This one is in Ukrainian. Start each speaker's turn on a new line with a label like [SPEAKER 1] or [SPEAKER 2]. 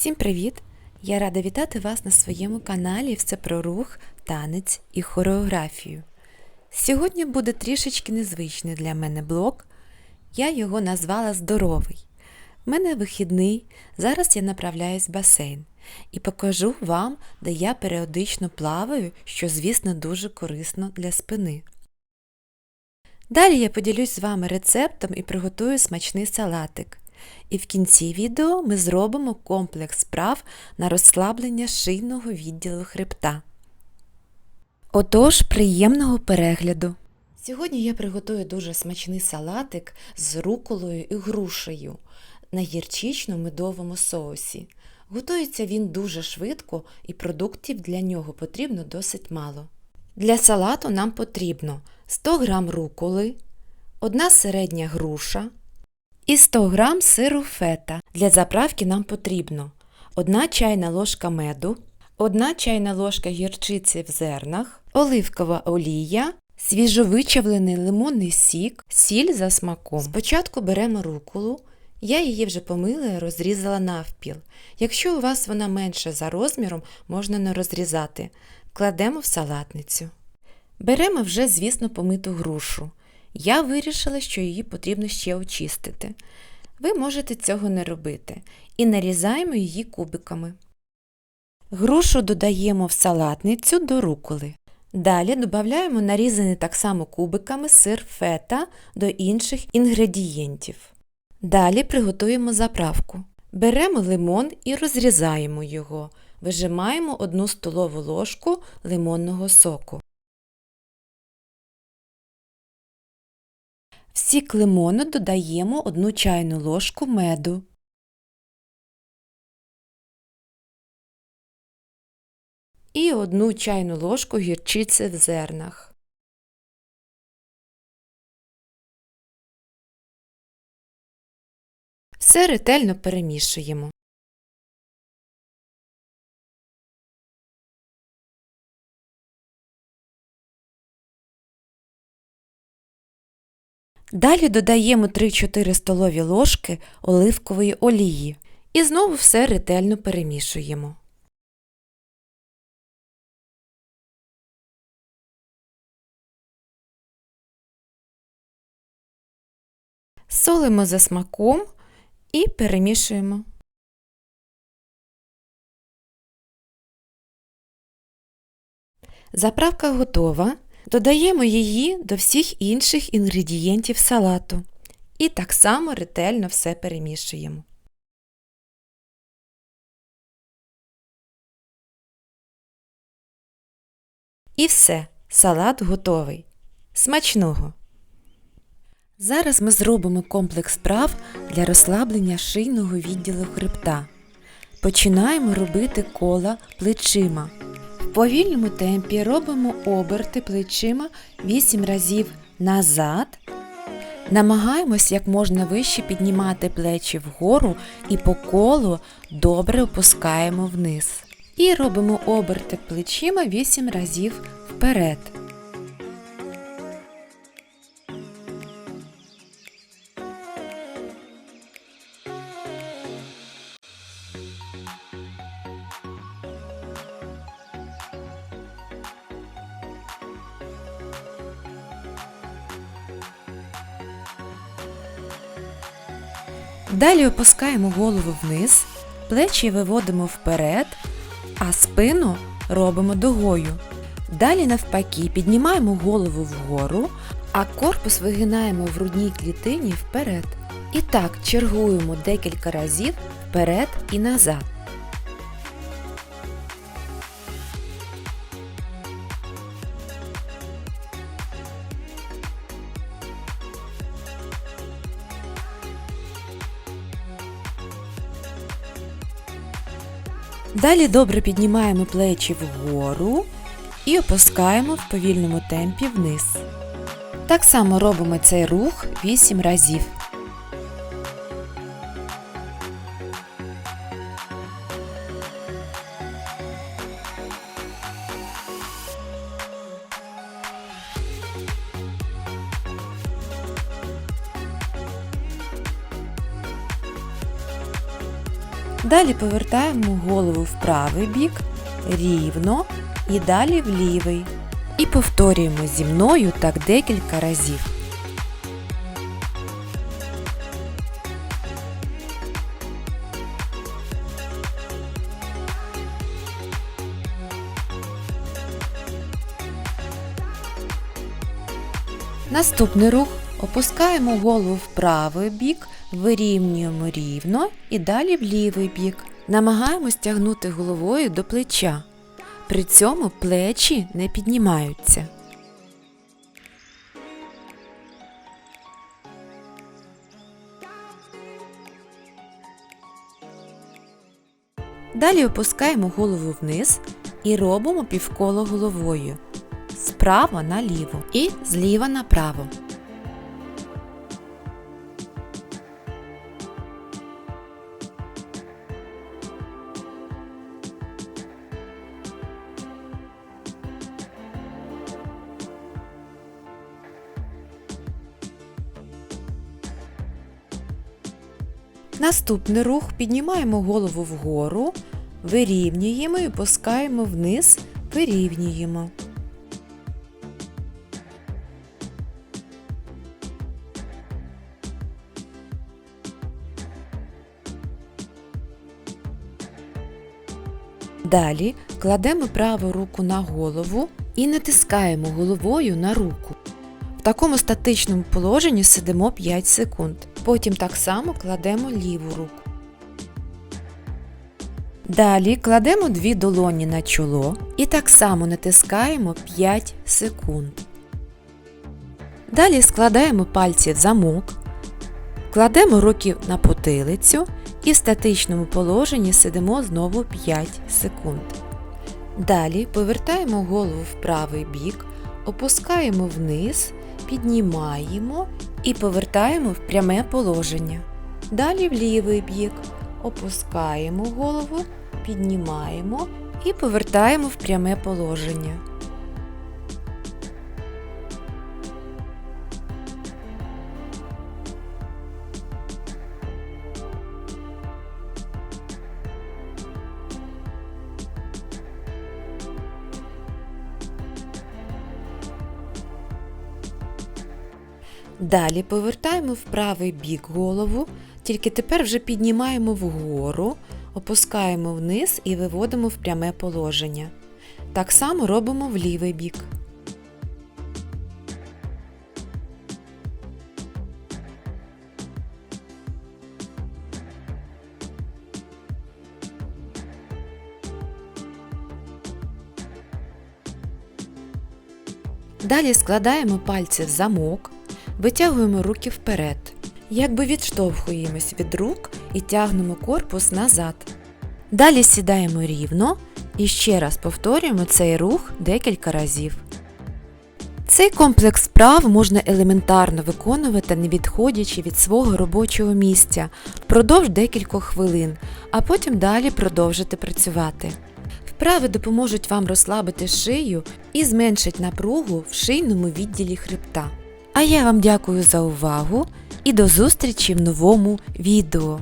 [SPEAKER 1] Всім привіт! Я рада вітати вас на своєму каналі Все про рух, танець і хореографію. Сьогодні буде трішечки незвичний для мене блог. Я його назвала Здоровий. У мене вихідний, зараз я направляюсь в басейн і покажу вам, де я періодично плаваю, що, звісно, дуже корисно для спини. Далі я поділюсь з вами рецептом і приготую смачний салатик. І в кінці відео ми зробимо комплекс справ на розслаблення шийного відділу хребта. Отож, приємного перегляду! Сьогодні я приготую дуже смачний салатик з руколою і грушею на гірчично-медовому соусі. Готується він дуже швидко і продуктів для нього потрібно досить мало. Для салату нам потрібно 100 г руколи, одна середня груша і 100 г сиру фета. Для заправки нам потрібно 1 чайна ложка меду, 1 чайна ложка гірчиці в зернах, оливкова олія, свіжовичавлений лимонний сік, сіль за смаком. Спочатку беремо руколу. Я її вже помила і розрізала навпіл. Якщо у вас вона менша за розміром, можна не розрізати. Кладемо в салатницю. Беремо вже, звісно, помиту грушу. Я вирішила, що її потрібно ще очистити. Ви можете цього не робити. І нарізаємо її кубиками. Грушу додаємо в салатницю до руколи. Далі додаємо нарізаний так само кубиками сир фета до інших інгредієнтів. Далі приготуємо заправку. Беремо лимон і розрізаємо його. Вижимаємо 1 столову ложку лимонного соку. В сік лимону додаємо 1 чайну ложку меду. І 1 чайну ложку гірчиці в зернах. Все ретельно перемішуємо. Далі додаємо 3-4 столові ложки оливкової олії і знову все ретельно перемішуємо. Солимо за смаком і перемішуємо. Заправка готова. Додаємо її до всіх інших інгредієнтів салату. І так само ретельно все перемішуємо. І все, салат готовий. Смачного! Зараз ми зробимо комплекс справ для розслаблення шийного відділу хребта. Починаємо робити кола плечима. В повільному темпі робимо оберти плечима 8 разів назад. Намагаємось як можна вище піднімати плечі вгору і по колу добре опускаємо вниз. І робимо оберти плечима 8 разів вперед. Далі опускаємо голову вниз, плечі виводимо вперед, а спину робимо дугою. Далі, навпаки, піднімаємо голову вгору, а корпус вигинаємо в грудній клітині вперед. І так чергуємо декілька разів вперед і назад. Далі добре піднімаємо плечі вгору і опускаємо в повільному темпі вниз. Так само робимо цей рух 8 разів. Далі повертаємо голову в правий бік, рівно і далі в лівий. І повторюємо зі мною так декілька разів. Наступний рух опускаємо голову в правий бік, вирівнюємо рівно і далі в лівий бік. Намагаємось тягнути головою до плеча. При цьому плечі не піднімаються. Далі опускаємо голову вниз і робимо півколо головою справа наліво і зліва направо. Наступний рух піднімаємо голову вгору, вирівнюємо і опускаємо вниз, вирівнюємо. Далі кладемо праву руку на голову і натискаємо головою на руку. В такому статичному положенні сидимо 5 секунд. Потім так само кладемо ліву руку. Далі кладемо дві долоні на чоло і так само натискаємо 5 секунд. Далі складаємо пальці в замок, кладемо руки на потилицю і в статичному положенні сидимо знову 5 секунд. Далі повертаємо голову в правий бік, опускаємо вниз, піднімаємо і повертаємо в пряме положення. Далі в лівий бік опускаємо голову, піднімаємо і повертаємо в пряме положення. Далі повертаємо в правий бік голову, тільки тепер вже піднімаємо вгору, опускаємо вниз і виводимо в пряме положення. Так само робимо в лівий бік. Далі складаємо пальці в замок, витягуємо руки вперед, якби відштовхуємось від рук і тягнемо корпус назад. Далі сідаємо рівно і ще раз повторюємо цей рух декілька разів. Цей комплекс вправ можна елементарно виконувати, не відходячи від свого робочого місця впродовж декількох хвилин, а потім далі продовжити працювати. Вправи допоможуть вам розслабити шию і зменшить напругу в шийному відділі хребта. А я вам дякую за увагу і до зустрічі в новому відео.